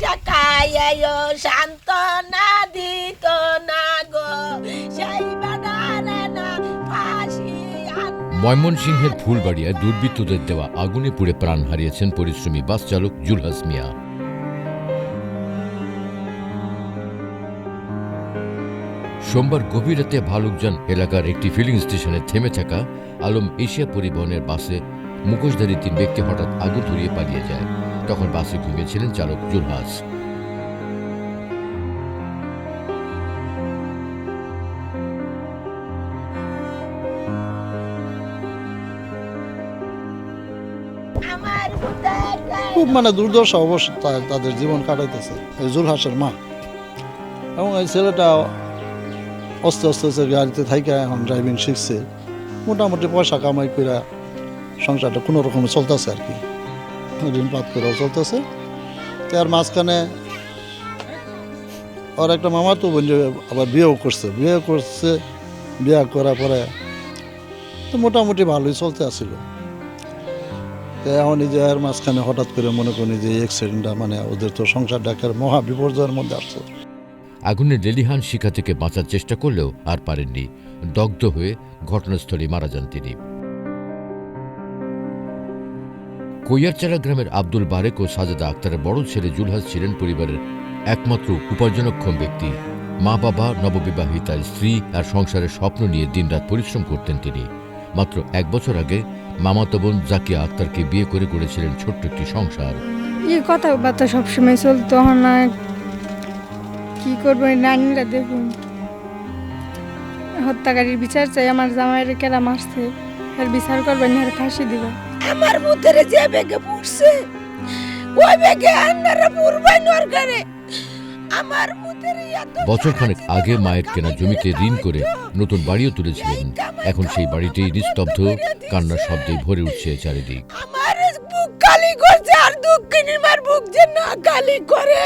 টাকায় শান্ত না ময়মনসিংহের ফুলবাড়িয়ায় দুর্বৃত্তদের দেওয়া আগুনে পুড়ে প্রাণ হারিয়েছেন পরিশ্রমী বাস চালক জুলহাস মিয়া। সোমবার গভীর রাতে ভালুকজান এলাকার একটি ফিলিং স্টেশনে থেমে থাকা আলম এশিয়া পরিবহনের বাসে মুখোশধারী তিন ব্যক্তি হঠাৎ আগুন ধরিয়ে পালিয়ে যায়। তখন বাসে ঘুমিয়েছিলেন চালক জুলহাস খুব মানে দুর্দশা অবস্থা তাদের জীবন কাটাইতেছে এই জুলহাসের মা। এবং এই ছেলেটা আস্তে আস্তে আস্তে গাড়িতে থাইকা এখন ড্রাইভিং শিখছে। মোটামুটি পয়সা কামাই করে সংসারটা কোনো রকমে চলতেছে আর কি। ঋণপাত করেও চলতেছে। তার মাঝখানে ওর একটা মামা তো বললে আবার বিয়েও করছে। বিয়ে করছে, বিয়ে করার পরে তো মোটামুটি ভালোই চলতে আসছিল তো এখন যে এর মাঝখানে হঠাৎ করে মনে করি যে অ্যাক্সিডেন্টটা মানে ওদের তো সংসার ডাকার মহা বিপর্যয়ের মধ্যে আসছে। আগুনে লেলিহান শিখা থেকে বাঁচার চেষ্টা করলেও আর পারেননি। দগ্ধ হয়ে ঘটনাস্থলে মারা যান তিনি। কৈয়ারচারা গ্রামের আব্দুল বারেক ও সাজেদা আক্তারের বড় ছেলে জুলহাস ছিলেন পরিবারের একমাত্র উপার্জনক্ষম ব্যক্তি। মা বাবা নববিবাহিতা স্ত্রী আর সংসারের স্বপ্ন নিয়ে দিনরাত পরিশ্রম করতেন তিনি। মাত্র এক বছর আগে মামাতো বোন জাকিয়া আক্তারকে বিয়ে করে করেছিলেন ছোট্ট একটি সংসার। এই কথাবার্তা সবসময় চলতো না কি করব নানিরা দেখুন। হত্যাকারীর বিচার চাই, আমার জামাইয়ের কেরা মারছে আর বিচার করবেন আর ফাঁসি দিবেন আমার মুখের যে বেগে পড়ছে ওই বেগে আন্নারা পুরবাই নর করে আমার বছরখানেক আগে মায়ের কেনা জমিতে ঋণ করে নতুন বাড়িও তুলেছিলেন। এখন সেই বাড়িটি নিস্তব্ধ কান্নার শব্দে ভরে উঠছে চারিদিক। আমার বুক খালি করছে আর দুঃখিনীর মার বুক যে না খালি করে।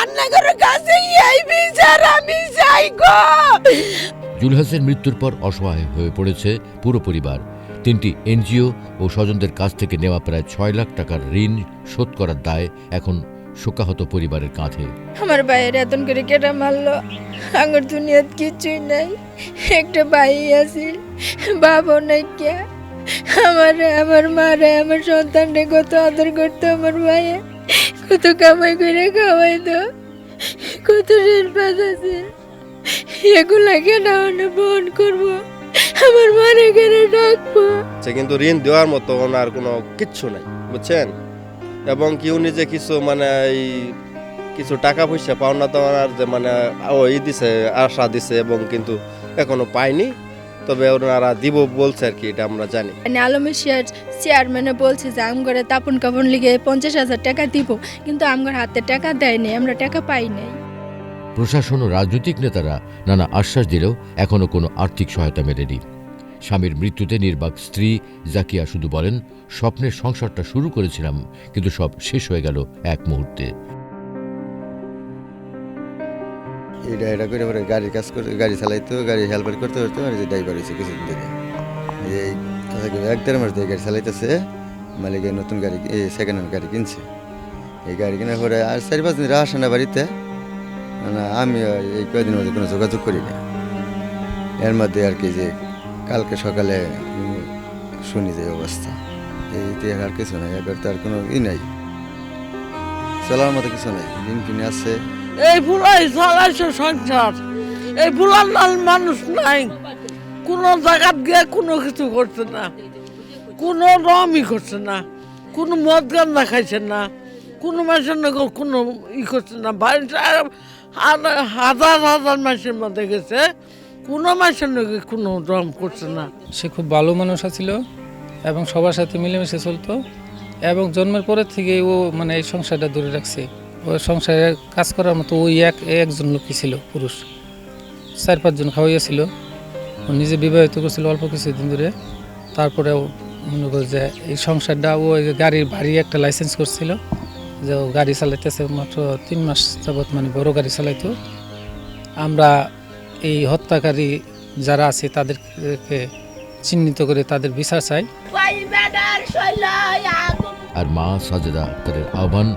আন্নাগর কাছে এই বিচার আমি চাই গো জুলহাসের মৃত্যুর পর অসহায় হয়ে পড়েছে পুরো পরিবার। তিনটি এনজিও ও স্বজনদের কাছ থেকে নেওয়া প্রায় ছয় লাখ টাকার ঋণ শোধ করার দায় এখন শোকাহত পরিবারের কাঁধে। আমার ভাইয়ের এতন করে কেটা মারলো। আঙ্গুর দুনিয়াত কিছুই নাই। একটা ভাই আছে বাবা নাই কে। আমার আমার মারে, আমার সন্তান সন্তানরে কত আদর করতো আমার ভাইয়ে। কত কামাই করে খাওয়াইতো। কত ঋণ পাস আছে। এগুলা কেন বহন করব? আমার মারে কেন ডাকবো? সে কিন্তু ঋণ দেওয়ার মতো ওনার কোনো কিচ্ছু নাই বুঝছেন? এবং কি উনি যে কিছু মানে এই কিছু টাকা পয়সা পাওনা তো ওনার যে মানে ওই দিছে আশা দিছে এবং কিন্তু এখনও পায়নি। তবে ওনারা দিব বলছে আর কি এটা আমরা জানি। মানে আলমের শেয়ার চেয়ারম্যানে বলছে যে আমগরে তাপন কাপড় লিগে পঞ্চাশ হাজার টাকা দিব। কিন্তু আমগর হাতে টাকা দেয়নি আমরা টাকা পাই নাই। প্রশাসন ও রাজনৈতিক নেতারা নানা আশ্বাস দিলেও এখনও কোনো আর্থিক সহায়তা মেলেনি। স্বামীর মৃত্যুতে নির্বাক স্ত্রী জাকিয়া শুধু বলেন, স্বপ্নের সংসারটা শুরু করেছিলাম, কিন্তু সব শেষ হয়ে গেল এক মুহূর্তে। এটা এটা করে পরে গাড়ির কাজ করে, গাড়ি চালাইতো, গাড়ি হেল্পার করতে করতে আর যে ড্রাইভার হয়েছে কিছুদিন থেকে এই এক দেড় মাস ধরে গাড়ি চালাইতেছে, মালিক এই নতুন গাড়ি, এই সেকেন্ড হ্যান্ড গাড়ি কিনছে। এই গাড়ি কেনার পরে আর চারি পাঁচ দিন আসে না বাড়িতে। না আমি এই কয়দিনের মধ্যে কোনো যোগাযোগ করি না। এর মধ্যে আর কি যে কালকে সকালে শুনি যে অবস্থা। এই এইতে আর কিছু নাই, এবার তো আর কোনো ই নাই। চলার মতো কিছু নাই ঋণ কিনে আছে। এই বুড়াই চালাইছে সংসার। এই বুড়ার লাল মানুষ নাই। কোনো জায়গাত গিয়ে কোনো কিছু করছে না। কোনো রমই করছে না। কোনো মদ গান্দা খাইছে না। কোনো মানুষের না কোনো ই করছে না। বাড়িটা হাজার হাজার মানুষের মধ্যে গেছে। কোনো মানুষের নাকি কোনো রম করছে না। সে খুব ভালো মানুষ ছিল এবং সবার সাথে মিলেমিশে চলতো এবং জন্মের পরের থেকে ও মানে এই সংসারটা দূরে রাখছে। ও সংসারে কাজ করার মতো ওই এক, একজন লোকই ছিল, পুরুষ। চার, পাঁচজন খাওয়াইয়াছিল। ও নিজে বিবাহিত করছিল অল্প কিছুদিন ধরে। তারপরে ও মনে কর যে এই সংসারটা ও গাড়ির ভারী একটা লাইসেন্স করছিল যে ও গাড়ি চালাইতেছে মাত্র তিন মাস যাবৎ মানে বড় গাড়ি চালাইতো। আমরা এই হত্যাকারী যারা আছে তাদেরকে চিহ্নিত করে তাদের বিচার চাই। আর মা সাজেদা আক্তারের আহ্বান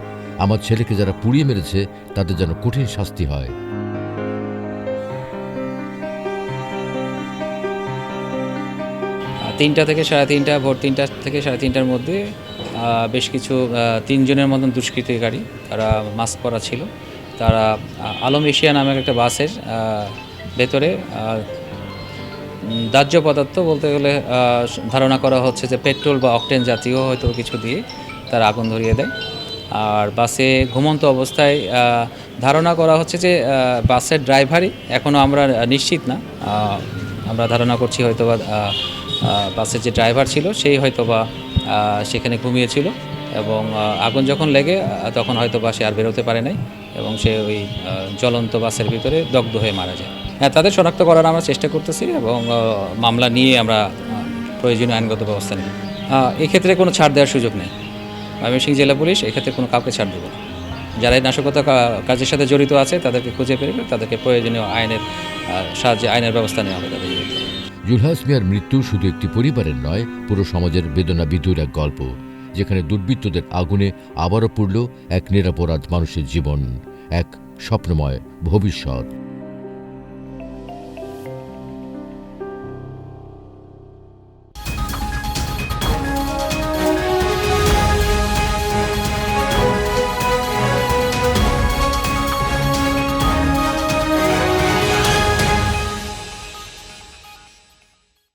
আমার ছেলেকে যারা পুড়িয়ে মেরেছে তাদের যেন কঠিন শাস্তি হয়। তিনটা থেকে সাড়ে তিনটা ভোর তিনটা থেকে সাড়ে তিনটার মধ্যে বেশ কিছু তিনজনের মতন দুষ্কৃতিকারী তারা মাস্ক পরা ছিল। তারা আলম এশিয়া নামের একটা বাসের ভেতরে উম, দাহ্য পদার্থ বলতে গেলে ধারণা করা হচ্ছে যে পেট্রোল বা অকটেন জাতীয় হয়তো কিছু দিয়ে তারা আগুন ধরিয়ে দেয়। আর বাসে ঘুমন্ত অবস্থায় ধারণা করা হচ্ছে যে বাসের ড্রাইভারই এখনও আমরা নিশ্চিত না। আমরা ধারণা করছি হয়তোবা আহ, আহ, বাসের যে ড্রাইভার ছিল সেই হয়তো বা সেখানে ঘুমিয়েছিল এবং আগুন যখন লেগে তখন হয়তো বা সে আর বেরোতে পারে নাই এবং সে ওই জ্বলন্ত বাসের ভিতরে দগ্ধ হয়ে মারা যায়। তাদের শনাক্ত করার আমরা চেষ্টা করতেছি এবং মামলা নিয়ে আমরা প্রয়োজনীয় আইনগত ব্যবস্থা নিই। এক্ষেত্রে কোনো ছাড় দেওয়ার সুযোগ নেই। ময়মনসিংহ জেলা পুলিশ এক্ষেত্রে কোনো কাউকে ছাড় দেবে না। যারা এই নাশকতা কাজের সাথে জড়িত আছে, তাদেরকে খুঁজে পেরে তাদেরকে প্রয়োজনীয় আইনের সাহায্যে আইনের ব্যবস্থা নেওয়া হবে তাদের জুলহাস মিয়ার মৃত্যু শুধু একটি পরিবারের নয়, পুরো সমাজের বেদনা বিধুর এক গল্প, যেখানে দুর্বৃত্তদের আগুনে আবারও পুড়ল এক নিরাপরাধ মানুষের জীবন, এক স্বপ্নময় ভবিষ্যৎ।